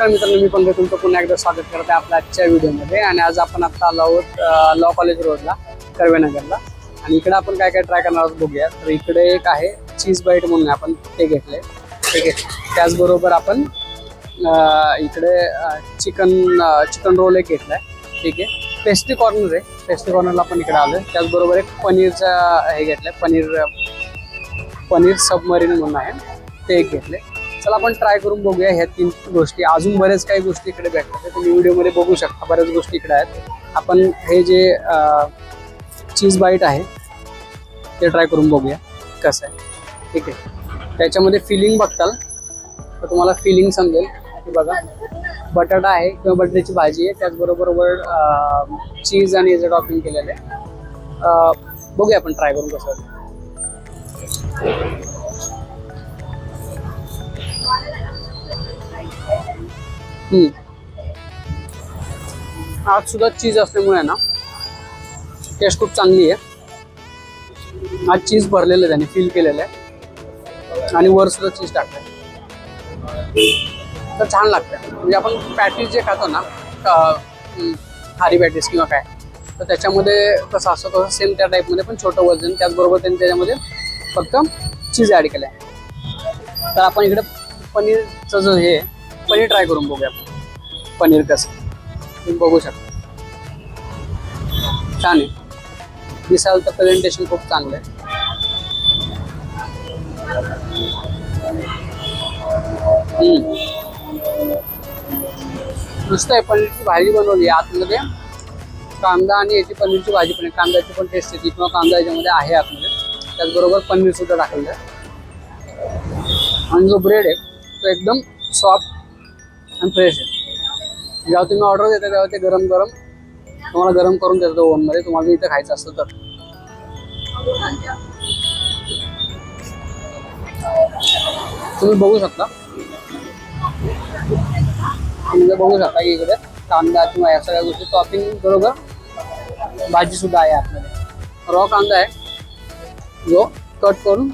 नमस्कार मित्रांनो मी पण तुमचं पुन्हा एकदा स्वागत करते आपल्या आजच्या व्हिडिओमध्ये. आणि आज आपण आता आलो आहोत लॉ कॉलेज रोडला कर्वेनगरला. आणि इकडे आपण काय काय ट्राय करणार आहोत बघूया. तर इकडे एक आहे चीज बाईट म्हणून आपण ते घेतले ठीक आहे त्याचबरोबर आपण इकडे चिकन चिकन रोल एक घेतला आहे ठीक आहे. पेस्ट्री कॉर्नर आहे. पेस्ट्री कॉर्नरला आपण इकडे आलोय. त्याचबरोबर एक पनीरचा हे घेतलंय. पनीर पनीर सबमरीन म्हणून आहे. ते एक घेतले चला आपण ट्राय करून बघूया ह्या तीन गोष्टी. अजून बरेच काही गोष्टी इकडे भेटतात तुम्ही व्हिडिओमध्ये बघू शकता. बऱ्याच गोष्टी इकडे आहेत. आपण हे जे चीज बाईट आहे ते ट्राय करून बघूया कसं आहे. ठीक आहे. त्याच्यामध्ये फिलिंग बघताल. तर तुम्हाला फिलिंग समजेल. की बघा. बटाटा आहे किंवा बटाट्याची भाजी आहे. त्याचबरोबर वर चीज आणि याचं टॉपिंग केलेलं आहे. बघूया आपण ट्राय करून कसं आज सुद्धा चीज असल्यामुळे ना टेस्ट खूप चांगली आहे. आज चीज भरलेलं आहे त्याने फील केलेलं आहे. आणि वर सुद्धा चीज टाकलंय. तर छान लागतं म्हणजे आपण पॅटीज जे खातो ना अं, हम्म, खारी पॅटीस किंवा काय तर त्याच्यामध्ये कसं असतं तसं सेम त्या टाईपमध्ये पण छोटं वजन त्याचबरोबर त्यांनी त्याच्यामध्ये फक्त चीज ॲड केलं आहे तर आपण इकडे पनीरचं जो हे पनीर ट्राय करून बघूया. आपण पनीर कसं? तुम्ही बघू शकता. छान आहे. दिसाल तर प्रेझेंटेशन खूप चांगलं आहे. नुसतं आहे पनीरची भाजी बनवली आतमध्ये. कांदा आणि याची पनीरची भाजी पण आहे. कांद्याची पण टेस्ट येते किंवा कांदा याच्यामध्ये आहे आतमध्ये. त्याचबरोबर पनीर सुद्धा टाकलेलं आहे. आणि जो ब्रेड आहे तो एकदम सॉफ्ट आणि फ्रेश आहे. जेव्हा तुम्ही ऑर्डर देता तेव्हा ते गरम गरम तुम्हाला गरम करून देतात ओव्हनमध्ये तुम्हाला इथं खायचं असतं तर. तुम्ही बघू शकता. तुम्ही बघू शकता की इकडे कांदा किंवा या सगळ्या गोष्टी टॉपिंग बरोबर भाजीसुद्धा आहे आतमध्ये. रॉ कांदा आहे. जो कट करून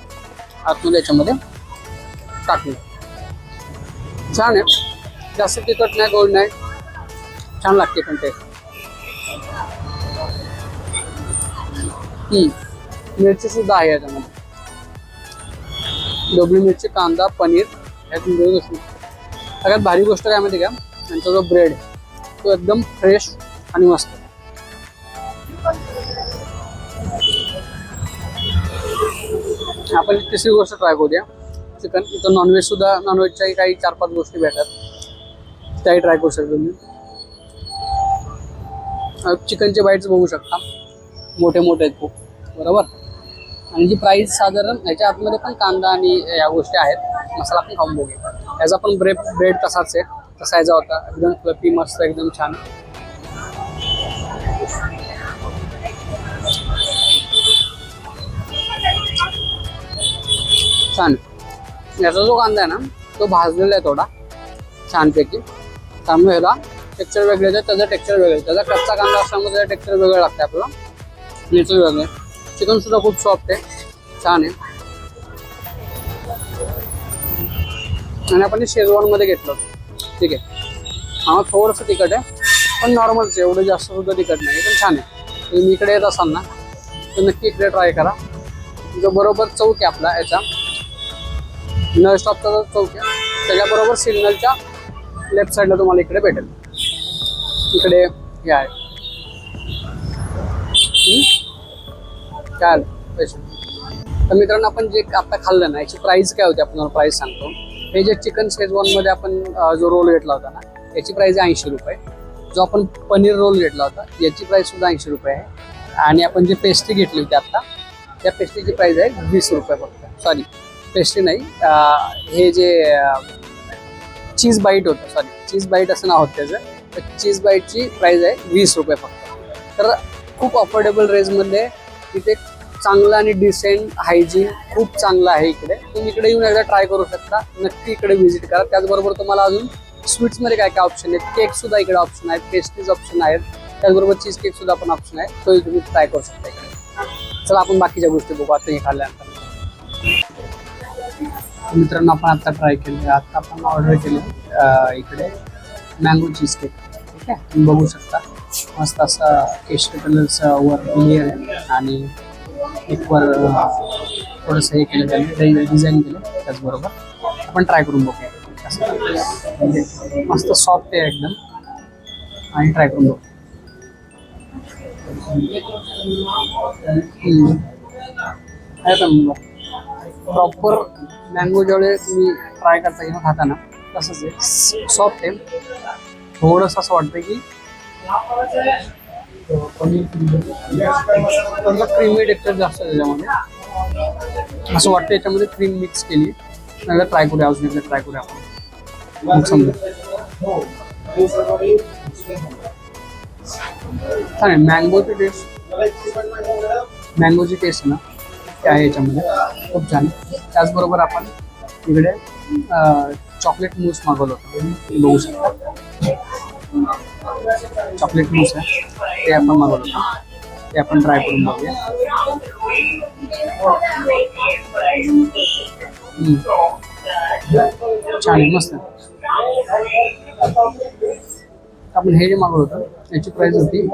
आतमध्ये याच्यामध्ये टाकले छान आहे. जास्त तिखट नाही गोड नाही. छान लागते पण ते. मिरची सुद्धा आहे याच्यामध्ये. डोबळी मिरची कांदा पनीर ह्यात मिळून सगळ्यात भारी गोष्ट काय माहिती का? त्यांचा जो ब्रेड तो एकदम फ्रेश आणि मस्त. आपण तिसरी गोष्ट ट्राय करूया. चिकन इथं नॉनव्हेज सुद्धा नॉनव्हेजच्याही काही चार पाच गोष्टी भेटतात. त्याही ट्राय करू शकता तुम्ही. चिकनचे बाईट्स बघू शकता. मोठे मोठे आहेत खूप बरोबर? आणि जी प्राईस साधारण ह्याच्या आतमध्ये पण कांदा आणि या गोष्टी आहेत. मसाला पण खाऊन बघूया. ह्याचा पण ब्रेड ब्रेड तसाच आहे. तसा याचा होता. एकदम फ्लपी मस्त एकदम छान. छान. याचा जो कांदा आहे ना तो भाजलेला आहे थोडा. छानपैकी. त्यामुळे ह्याला टेक्चर वेगळे येतं त्याचं टेक्चर वेगळं आहे. त्याचा कच्चा कांदा असल्यामुळे त्याचं टेक्चर वेगळं लागतं आपलं नेचर वेगळं आहे. चिकन सुद्धा खूप सॉफ्ट आहे. छान आहे. आणि आपण शेजवानमध्ये घेतलं. ठीक आहे. हा थोडंसं तिखट आहे. पण नॉर्मलच आहे. एवढं जास्त सुद्धा तिखट नाही. पण छान आहे. तुम्ही इकडे येत असाल ना तर नक्की इकडे ट्राय करा. जो बरोबर चौक आहे आपला याचा. नळ स्टॉपचा जो चौक आहे त्याच्याबरोबर सिग्नलच्या लेफ्ट साईडला तुम्हाला इकडे भेटेल. इकडे हे आहे. काय पैसे. तर मित्रांनो आपण जे आता खाल्लं ना याची प्राईस काय होती आपण प्राईस सांगतो. हे जे चिकन शेजवानमध्ये आपण जो रोल घेतला होता ना याची प्राईस आहे ऐंशी रुपये. जो आपण पनीर रोल घेतला होता याची प्राईस सुद्धा ऐंशी रुपये आहे. आणि आपण जी पेस्ट्री घेतली होती आता त्या पेस्ट्रीची प्राईस आहे वीस रुपये फक्त. सॉरी पेस्ट्री नाही हे जे चीज बाईट होतं सॉरी चीज बाईट असं नाव होतं त्याचं. तर चीज बाईटची प्राईज आहे वीस रुपये फक्त. तर खूप अफोर्डेबल रेंजमध्ये इथे चांगलं आणि डिसेंट हायजीन खूप चांगलं आहे इकडे. तुम्ही इकडे येऊन एकदा ट्राय करू शकता. नक्की इकडे व्हिजिट करा. त्याचबरोबर तुम्हाला अजून स्वीट्समध्ये काय काय ऑप्शन आहेत? केक सुद्धा इकडे ऑप्शन आहेत. पेस्ट्रीज ऑप्शन आहेत. त्याचबरोबर चीज केक सुद्धा पण ऑप्शन आहे. तोही तुम्ही ट्राय करू शकता इकडे. चला आपण बाकीच्या गोष्टी बघू. आता हे खाल्ल्यानंतर. मित्रांनो आपण आता ट्राय केले आता आपण ऑर्डर केले इकडे मँगो चीज केक ठीक आहे? तुम्ही बघू शकता. मस्त असा केशरी कलरचा वर लेअर आहे. आणि एक वर थोडस थोडंसं हे केलं त्यांनी डिझाईन केलं त्याचबरोबर. आपण ट्राय करून बघूया. कसं म्हणजे मस्त सॉफ्ट आहे एकदम. आणि ट्राय करून बघू आहे पण प्रॉपर मँगो ज्यावेळे तुम्ही ट्राय करता किंवा खाताना तसंच आहे. सॉफ्ट आहे. थोडंसं असं वाटतं की थोडंसं क्रीमी टेक्चर जास्त आहे त्याच्यामध्ये. असं वाटतं याच्यामध्ये क्रीम मिक्स केली. नाही ट्राय करूया अजून एकदा ट्राय करूया आपण. समजा. चालेल मँगोची टेस्ट मँगोची टेस्ट ना. ते आहे याच्यामध्ये. खूप छान. त्याचबरोबर आपण इकडे चॉकलेट मूस मागवलं होतं. बघू शकता. चॉकलेट मूस आहे. ते आपण मागवलं होतं. ते आपण ट्राय करून बघूया. छान आहे. मस्त आपण हे जे मागवलं होतं याची प्राईस होती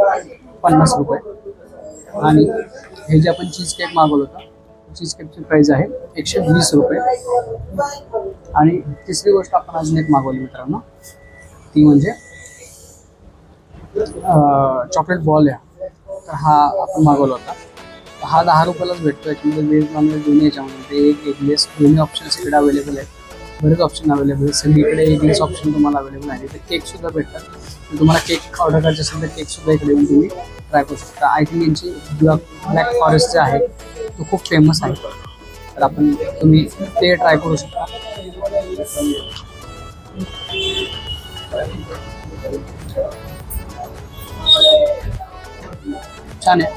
पन्नास रुपये. आणि हे जे आपण चीज केक मागवलं होतं चीज केकची प्राइस आहे एकशे वीस रुपये. आणि तिसरी गोष्ट आपण अजून एक मागवली मित्रांनो. ती म्हणजे चॉकलेट बॉल आहे. तर हा आपण मागवला होता. हा दहा रुपयालाच भेटतो याच्यामध्ये व्हेज नॉनव्हेज दोन्ही याच्यामध्ये एक एगलेस दोन्ही ऑप्शन्स इकडे अवेलेबल आहेत. बरेच ऑप्शन अवेलेबल आहेत. सगळीकडे एगलेस ऑप्शन तुम्हाला अवेलेबल आहे. तर केकसुद्धा भेटतात. तुम्हाला केक ऑर्डर करायचे असेल तर केकसुद्धा इकडे येऊन तुम्ही ट्राय करू शकता आय थिंक यांची ब्लॅक ब्लॅक फॉरेस्ट जे आहे तो खूप फेमस आहे. तर आपण तुम्ही ते ट्राय करू शकता. छान आहे.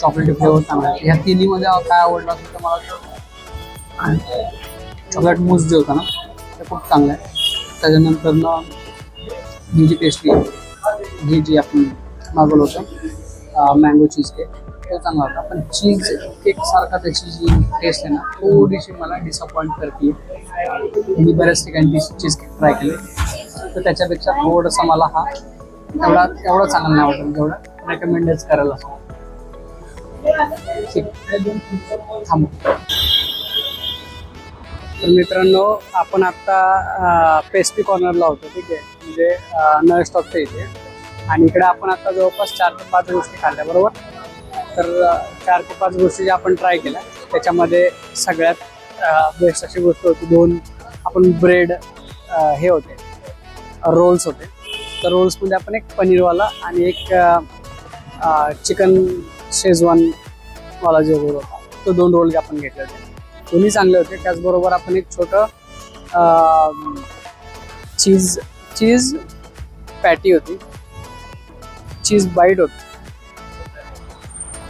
चॉकलेटी फ्लेवर चांगला आहे. ह्या तिन्हीमध्ये काय आवडला असेल तर मला चॉकलेट मूस जे होता ना ते खूप चांगलं आहे. त्याच्यानंतर ना ही जी पेस्ट्री ही जी आपण मागवलं होतं मँगो चीज केक तो चांगला होता. पण चीज केक सारखा त्याची जी टेस्ट आहे ना थोडीशी मला डिसअपॉइंट करते. मी बऱ्याच ठिकाणी चीज केक ट्राय केले. तर त्याच्यापेक्षा थोडंसं मला हा तेवढा तेवढा चांगला नाही वाटत जेवढा रेकमेंडच करायला ठीक. थांब. तर मित्रांनो आपण आता पेस्ट्री कॉर्नरला होतो. ठीक आहे. म्हणजे नळ स्टॉपच्या इथे. आणि इकडे आपण आता जवळपास चार ते पाच गोष्टी खाल्ल्या बरोबर? तर चार ते पाच गोष्टी ज्या आपण ट्राय केल्या त्याच्यामध्ये सगळ्यात बेस्ट अशी गोष्ट होती दोन आपण ब्रेड हे होते रोल्स होते. तर रोल्समध्ये आपण एक पनीरवाला आणि एक चिकन शेजवानवाला जो रोल होता तो दोन रोल आपण घेतले होते. दोन्ही चांगले होते त्याचबरोबर आपण एक छोटं चीज चीज पॅटी होती. चीज बाईट होती.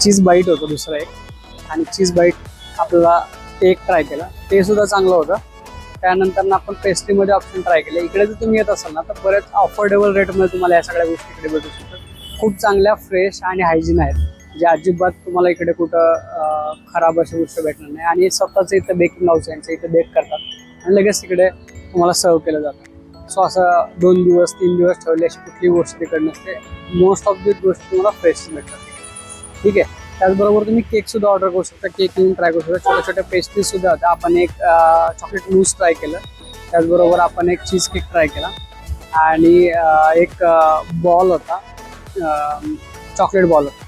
चीज बाईट होतं दुसरं एक. आणि चीज बाईट आपल्याला ते एक ट्राय केलं. ते सुद्धा चांगलं होतं. त्यानंतर ना आपण पेस्ट्रीमध्ये ऑप्शन ट्राय केले. इकडे जर तुम्ही येत असाल ना तर बरेच अफोर्डेबल रेटमध्ये तुम्हाला या सगळ्या गोष्टी इकडे भेटू शकतात खूप चांगल्या फ्रेश आणि हायजीन आहेत. जे अजिबात तुम्हाला इकडे कुठं खराब अशा गोष्ट भेटणार नाही. आणि स्वतःचं इथं बेकिंग हाऊस यांचं इथं बेक करतात. आणि लगेच तिकडे तुम्हाला सर्व केलं जातं. सो असं दोन दिवस तीन दिवस ठेवली अशी कुठली गोष्ट तिकडे नसते. मोस्ट ऑफ दी गोष्टी तुम्हाला फ्रेश मिळतात. ठीक आहे? त्याचबरोबर तुम्ही केक सुद्धा ऑर्डर करू शकता. केक येऊन ट्राय करू शकता. छोट्या छोट्या पेस्ट्रीज सुद्धा होत्या. आपण एक चॉकलेट मूस ट्राय केलं. त्याचबरोबर आपण एक चीज केक ट्राय केला. आणि एक बॉल होता. चॉकलेट बॉल होता.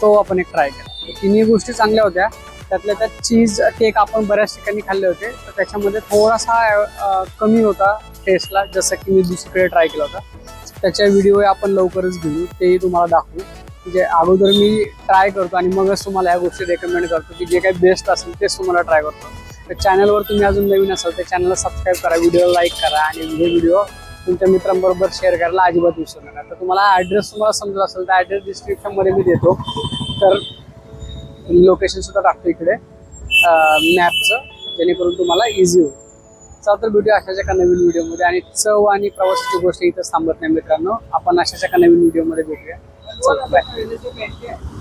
तो आपण एक ट्राय केला. तिन्ही गोष्टी चांगल्या होत्या. त्यातल्या त्यात चीज केक आपण बऱ्याच ठिकाणी खाल्ले होते. तर त्याच्यामध्ये थोडासा कमी होता टेस्टला जसं की मी दुसरीकडे ट्राय केला होता. त्याच्या व्हिडिओ आपण लवकरच घेऊ तेही तुम्हाला दाखवू. म्हणजे अगोदर मी ट्राय करतो आणि मगच तुम्हाला या गोष्टी रेकमेंड करतो की जे काही बेस्ट असेल तेच तुम्हाला ट्राय करतो. तर चॅनलवर तुम्ही अजून नवीन असाल तर चॅनलला सबस्क्राईब करा व्हिडिओ लाईक करा आणि हे व्हिडिओ तुमच्या मित्रांबरोबर शेअर करायला अजिबात विसरू नका. तर तुम्हाला ॲड्रेस तुम्हाला समजत असेल तर ॲड्रेस डिस्क्रिप्शनमध्ये मी देतो. तर लोकेशनसुद्धा टाकतो इकडे. मॅपचं जेणेकरून तुम्हाला इझी होईल. चला तर भेटूया अशाच एका नवीन व्हिडिओमध्ये आणि चव आणि प्रवासाची गोष्ट इथं थांबत नाही मित्रांनो. आपण अशाच एका नवीन व्हिडिओमध्ये भेटूया. चला बाय